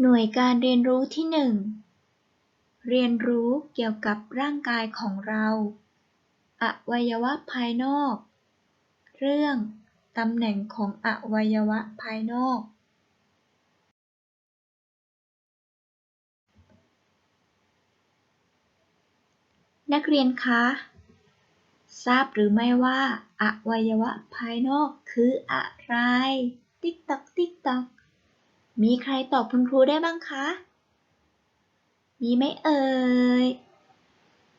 หน่วยการเรียนรู้ที่หนึ่งเรียนรู้เกี่ยวกับร่างกายของเรา อวัยวะภายนอก เรื่อง ตำแหน่งของอวัยวะภายนอก นักเรียนคะ ทราบหรือไม่ว่า อวัยวะภายนอกคืออะไร ติ๊กตอกติ๊กตอก มีใครตอบคุณครูได้บ้างคะ มีไหมเอ่ย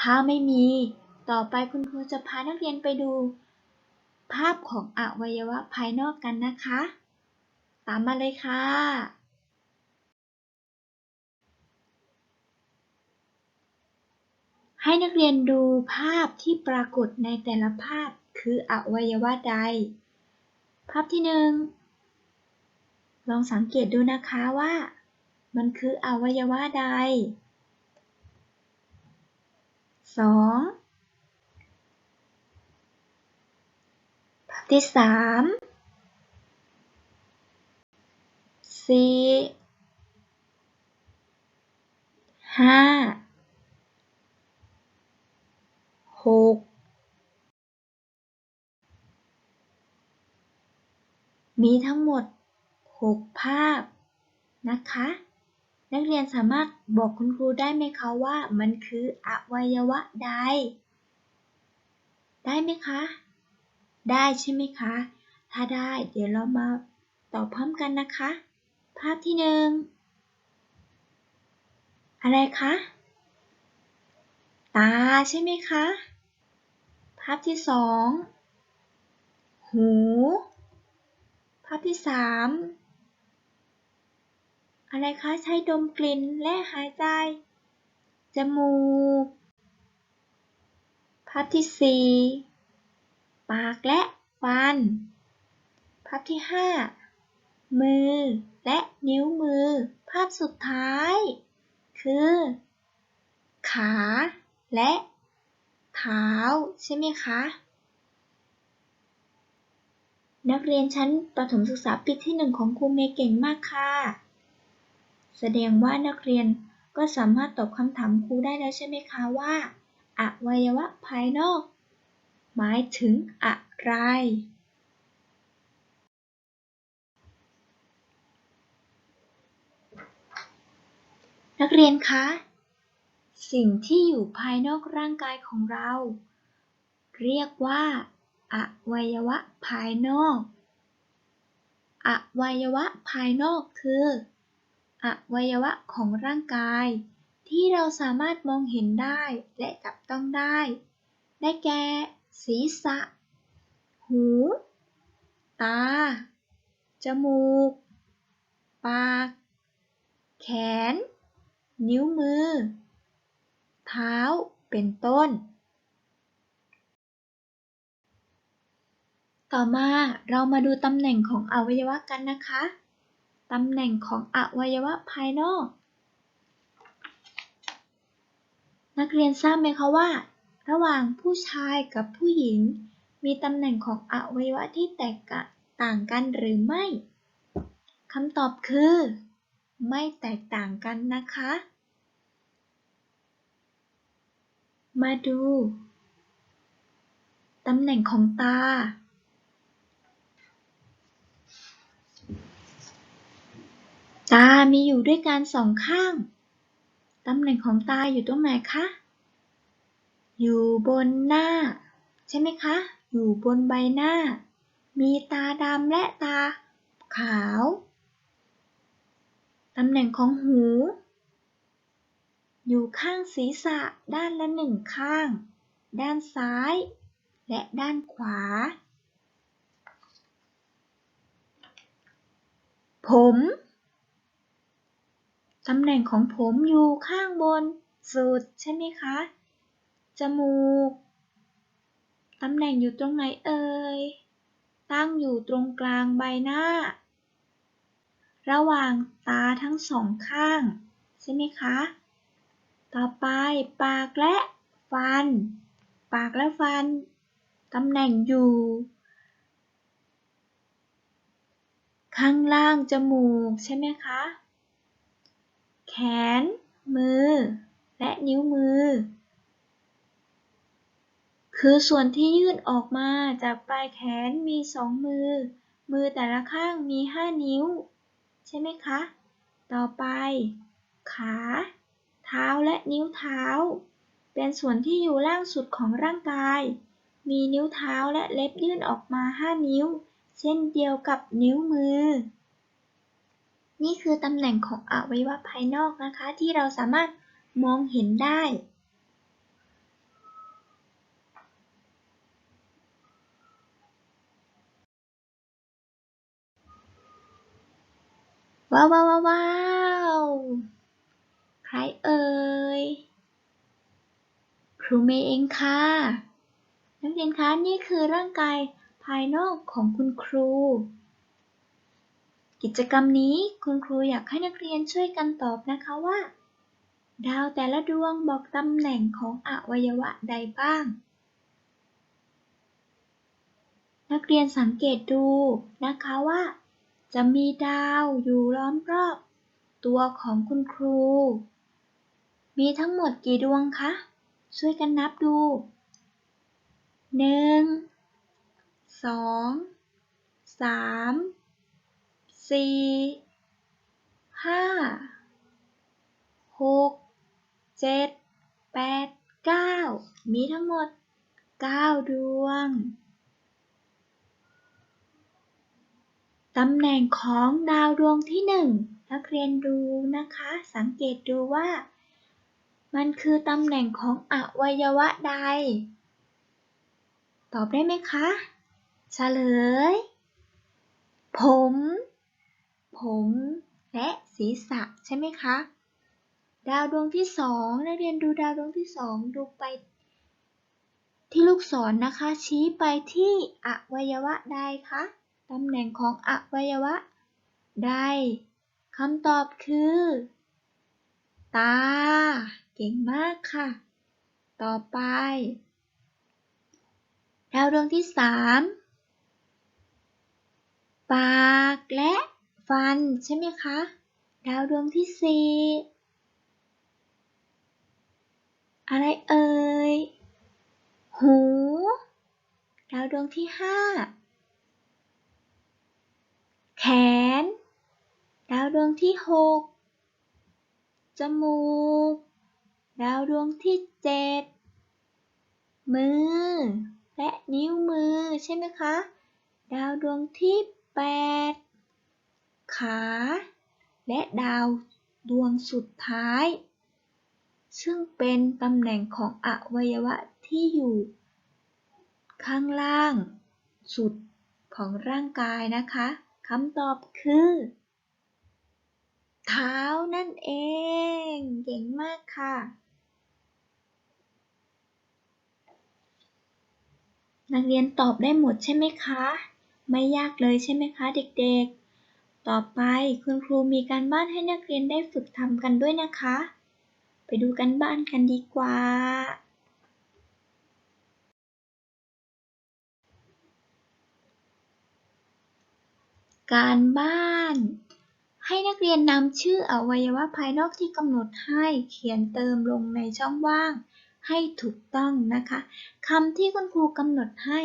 ถ้าไม่มี ต่อไปคุณครูจะพานักเรียนไปดู ภาพของอวัยวะภายนอกกันนะคะ ตามมาเลยค่ะ ให้นักเรียนดูภาพที่ปรากฏในแต่ละภาพคืออวัยวะใด ภาพที่หนึ่ง ลองสังเกตดูนะคะว่า มันคืออวัยวะใดสองภาพที่สามสี่ห้าหกมีทั้งหมด 6 ภาพนะคะ นักเรียนสามารถบอกคุณครูได้ไหมคะว่ามันคืออวัยวะใด ได้ไหมคะ ได้ใช่ไหมคะ ถ้าได้เดี๋ยวเรามาตอบพร้อมกันนะคะ ภาพที่หนึ่งอะไรคะ ตาใช่ไหมคะ ภาพที่สอง หู ภาพที่สาม อะไรคะ ใช้ดมกลิ่นและหายใจ จมูก ภาพที่สี่ปากและฟัน ภาพที่ห้ามือและนิ้วมือ ภาพสุดท้าย คือ ขาและเท้าใช่ไหมคะ นักเรียนชั้นประถมศึกษาปีที่หนึ่งของครูเมย์เก่งมากค่ะ แสดงว่านักเรียนก็สามารถตอบคำถามครูได้แล้วใช่ไหมคะว่าอวัยวะภายนอก หมายถึงอะไร นักเรียนคะ สิ่งที่อยู่ภายนอกร่างกายของเรา เรียกว่าอวัยวะภายนอก อวัยวะภายนอกคือ อวัยวะของร่างกาย ที่เราสามารถมองเห็นได้และจับต้องได้ ได้แก่ ศีรษะ หู ตา จมูก ปาก แขน นิ้วมือ เท้า เป็นต้นต่อมาเรามาดูตำแหน่งของอวัยวะกันนะคะ ตำแหน่งของอวัยวะภายนอก นักเรียนทราบไหมคะว่า ระหว่างผู้ชายกับผู้หญิง มีตำแหน่งของอวัยวะที่แตกต่างกันหรือไม่คำตอบคือ ไม่แตกต่างกันนะคะ มาดู ตำแหน่งของตา ตามีอยู่ด้วยกันสองข้าง ตำแหน่งของตาอยู่ตรงไหนคะ อยู่บนหน้า ใช่ไหมคะ อยู่บนใบหน้า มีตาดำและตาขาว ตำแหน่งของหู อยู่ข้างศีรษะด้านละหนึ่งข้าง ด้านซ้าย และด้านขวา ผม ตำแหน่งของผมอยู่ข้างบนสุดใช่ไหมคะ จมูก ตำแหน่งอยู่ตรงไหนเอ่ย ตั้งอยู่ตรงกลางใบหน้า ระหว่างตาทั้งสองข้าง ใช่ไหมคะ ต่อไปปากและฟัน ปากและฟัน ตำแหน่งอยู่ ข้างล่างจมูกใช่ไหมคะ น มือ และนิ้วมือ คือส่วนที่ยื่นออกมาจากปลายแขนมีสองมือ มือแต่ละข้างมีห้านิ้ว ใช่ไหมคะ ต่อไป ขา เท้าและนิ้วเท้า เป็นส่วนที่อยู่ล่างสุดของร่างกาย มีนิ้วเท้าและเล็บยื่นออกมา5นิ้ว เช่นเดียวกับนิ้วมือ นี่คือตำแหน่งของอวัยวะภายนอกนะคะ ที่เราสามารถมองเห็นได้ ว้าวว้าวว้าวใครเอ่ย ครูเมย์เองค่ะ นักเรียนคะนี่คือร่างกายภายนอกของคุณครู กิจกรรมนี้คุณครูอยากให้นักเรียนช่วยกันตอบนะคะว่า ดาวแต่ละดวงบอกตำแหน่งของอวัยวะใดบ้าง นักเรียนสังเกตดูนะคะว่า จะมีดาวอยู่ล้อมรอบ ตัวของคุณครู มีทั้งหมดกี่ดวงคะ ช่วยกันนับดูหนึ่งสองสาม สี่ห้าหกเจ็ดแปดเก้ามีทั้งหมดเก้าดวง ตำแหน่งของดาวดวงที่หนึ่งนักเรียนดูนะคะ สังเกตดูว่า มันคือตำแหน่งของอวัยวะใด ตอบได้ไหมคะ เฉลย ผม ผมและศีรษะใช่ไหมคะ ดาวดวงที่สองนักเรียนดูดาวดวงที่สองดูไป ที่ลูกศรนนะคะ ชี้ไปที่อวัยวะใดคะตำแหน่งของอวัยวะใดคำตอบคือ ตา เก่งมากค่ะ ต่อไป ดาวดวงที่สามปากและ ฟันใช่ไหมคะ ดาวดวงที่สี่อะไรเอ่ย หู ดาวดวงที่ห้าแขน ดาวดวงที่หกจมูก ดาวดวงที่เจ็ดมือ และนิ้วมือใช่ไหมคะ ดาวดวงที่แปด ขา และดาวดวงสุดท้าย ซึ่งเป็นตำแหน่งของอวัยวะที่อยู่ ข้างล่างสุดของร่างกายนะคะคำตอบคือ เท้านั่นเอง เก่งมากค่ะ นักเรียนตอบได้หมดใช่ไหมคะ ไม่ยากเลยใช่ไหมคะเด็กๆ ต่อไปคุณครูมีการบ้านให้นักเรียนได้ฝึกทำกันด้วยนะคะ ไปดูกันบ้านกันดีกว่า การบ้าน ให้นักเรียนนำชื่ออวัยวะภายนอกที่กำหนดให้เขียนเติมลงในช่องว่างให้ถูกต้องนะคะคำที่คุณครูกำหนดให้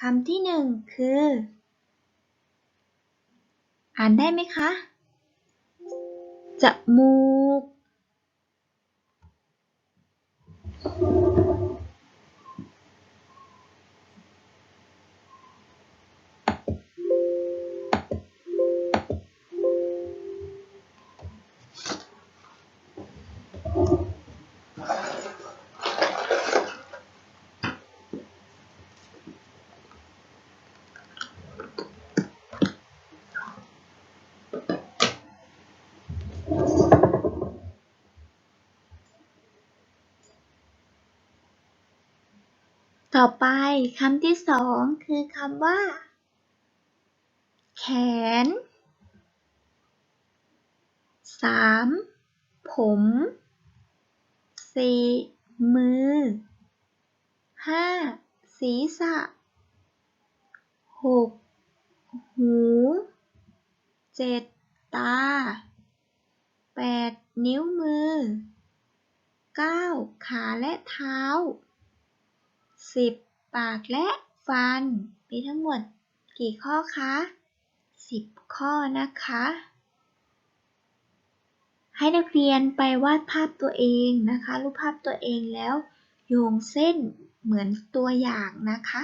คำที่หนึ่งคือ อ่านได้ไหมคะ จมูก ต่อไปคำที่สองคือคำว่า แขนสามผมสี่มือห้าศีรษะหกหูเจ็ดตาแปดนิ้วมือ 9. ขาและเท้า 10. ปากและฟัน มีทั้งหมดกี่ข้อคะ10ข้อนะคะ ให้นักเรียนไปวาดภาพตัวเองนะคะ รูปภาพตัวเองแล้ว โยงเส้นเหมือนตัวอย่างนะคะ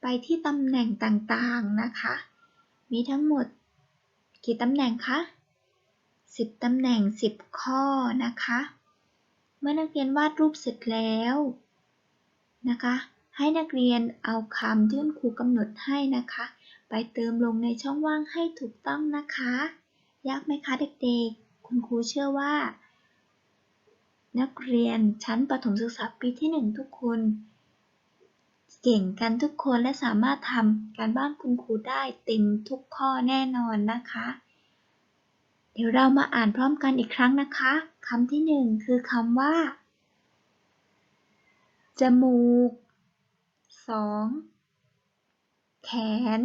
ไปที่ตำแหน่งต่างๆนะคะ มีทั้งหมดกี่ตำแหน่งคะ10ตำแหน่ง10ข้อนะคะ เมื่อนักเรียนวาดรูปเสร็จแล้ว นะคะ ให้นักเรียนเอาคำที่คุณครูกำหนดให้นะคะ ไปเติมลงในช่องว่างให้ถูกต้องนะคะ ยากไหมคะเด็กๆ คุณครูเชื่อว่า นักเรียนชั้นประถมศึกษาปีที่ 1 ทุกคน เก่งกันทุกคนและสามารถทำการบ้านคุณครูได้เต็มทุกข้อแน่นอนนะคะ เดี๋ยวเรามาอ่านพร้อมกันอีกครั้งนะคะคำที่หนึ่งคือคำว่า จมูก 2. แขน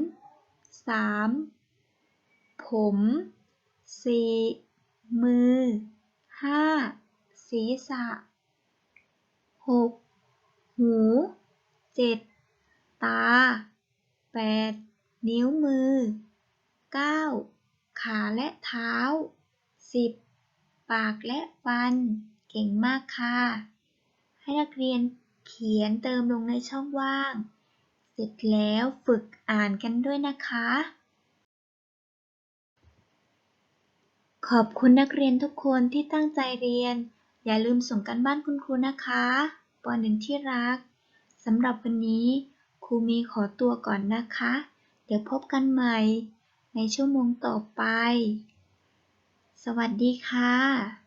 3. ผม 4. มือ 5. ศีรษะ 6. หู 7. ตา 8. นิ้วมือ 9. ขาและเท้า 10. ปากและฟัน เก่งมากค่ะ ให้นักเรียน เขียนเติมลงในช่องว่าง เสร็จแล้วฝึกอ่านกันด้วยนะคะ ขอบคุณนักเรียนทุกคนที่ตั้งใจเรียน อย่าลืมส่งกันบ้านคุณครูนะคะปหนึ่งที่รักสำหรับวันนี้ครูมีขอตัวก่อนนะคะ เดี๋ยวพบกันใหม่ในชั่วโมงต่อไป สวัสดีค่ะ